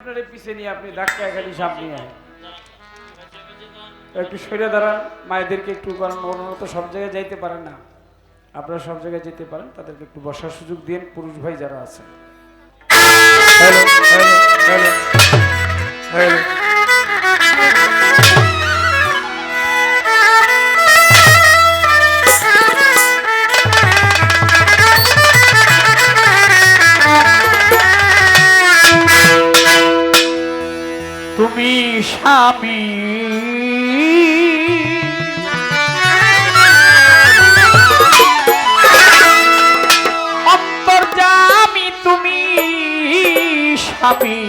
আপনার পিছিয়ে নিয়ে আপনি ধাক্কা খালি সামনে আয়। একটু সরে দাঁড়ান, মায়েদেরকে একটু কারণ ওনারা তো সব জায়গায় যাইতে পারেন না। আপনারা সব জায়গায় যেতে পারেন, তাদেরকে একটু বসার সুযোগ দিন পুরুষ ভাই যারা আছেন। Hello hello hello hello. স্বামী। অন্তর্জামী তুমি স্বামী।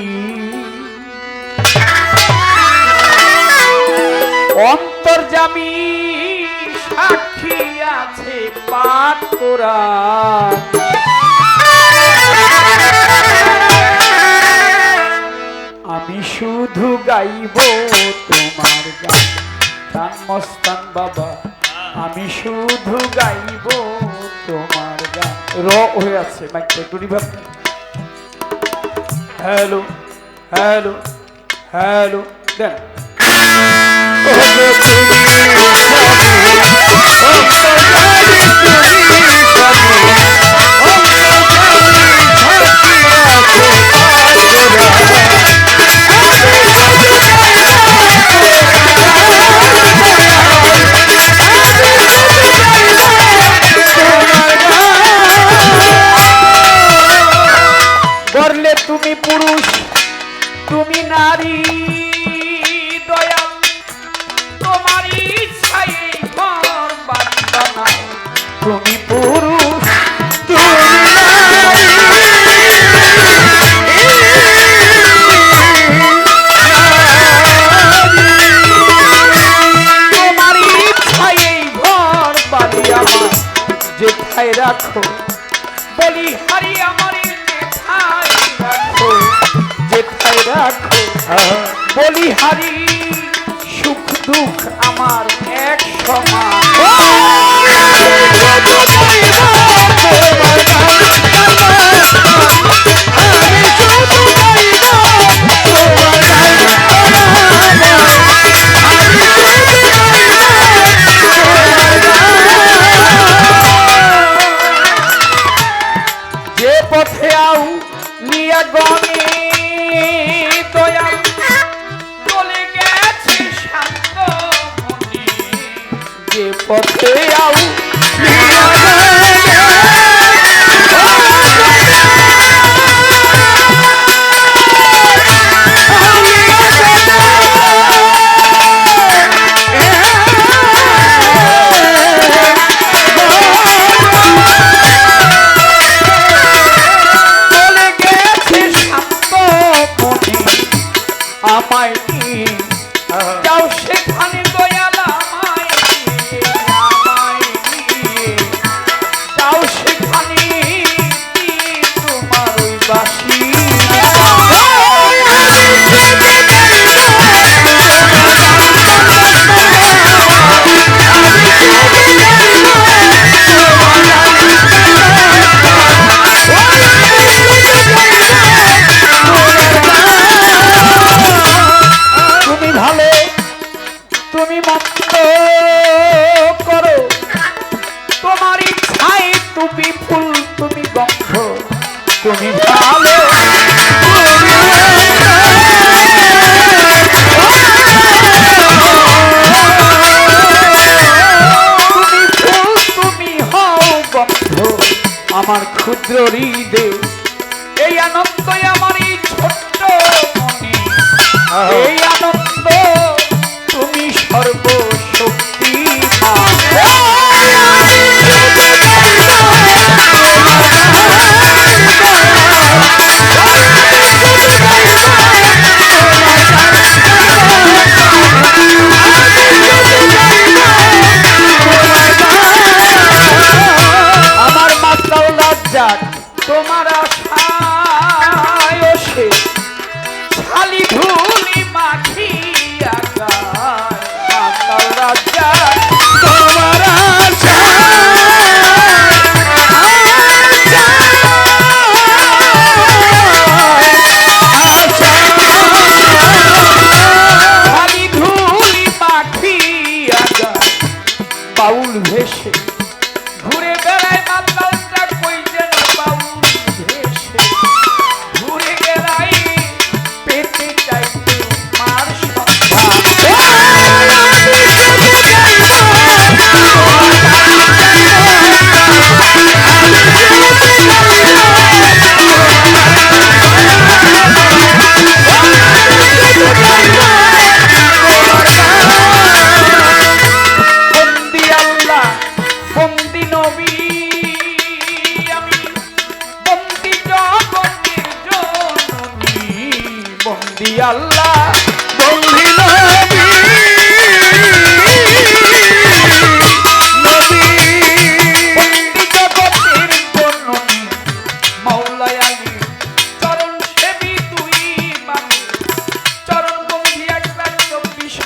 সাক্ষী আছে পাঠ শুধু গাইব তোমার গান তান মস্তান বাবা আমি শুধু গাইব তোমার গান র হয়ে আছে মাইকটা একটু রিভাব হ্যালো হ্যালো হ্যালো দেন ওগো যেথায় রাখো। বলি, হারি আমার যেথায় রাখো যেথায় রাখো। বলি, হারি, সুখ দুঃখ আমার এক সমান পথে আউ ক্ষুদ্র হৃদয়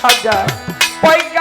হাজার পয়গাম্বরে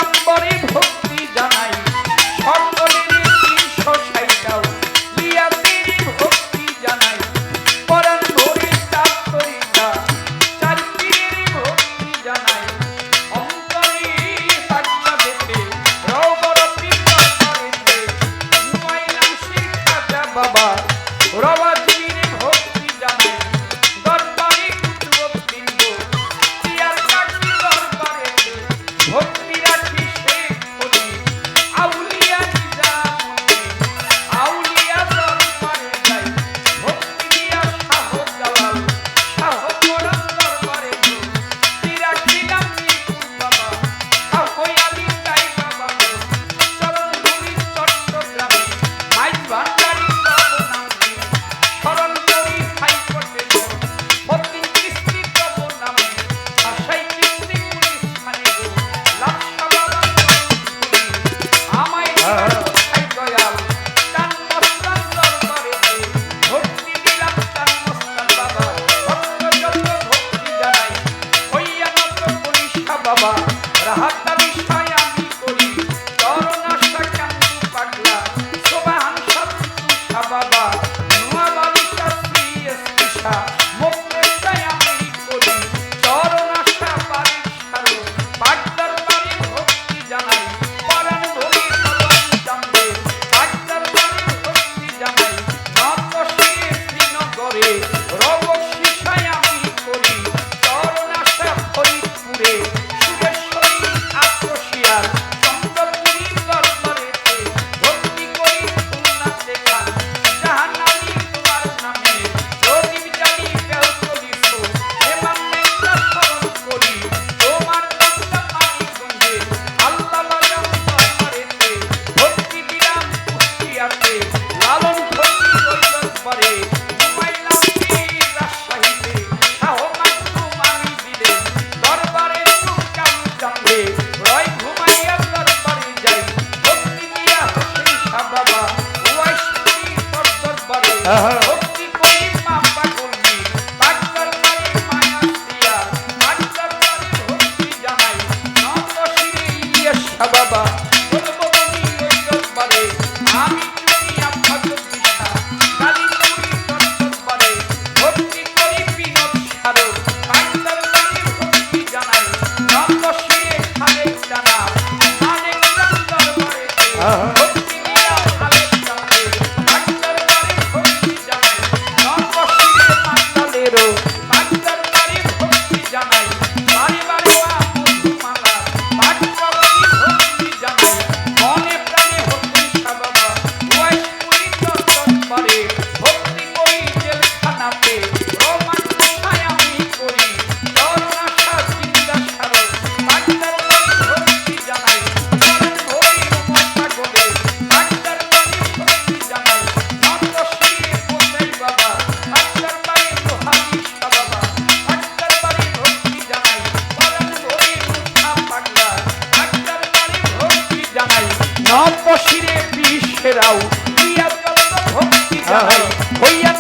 啊。বিশ্বেরাও প্রিয়া যত ভক্তি জানাই হইয়া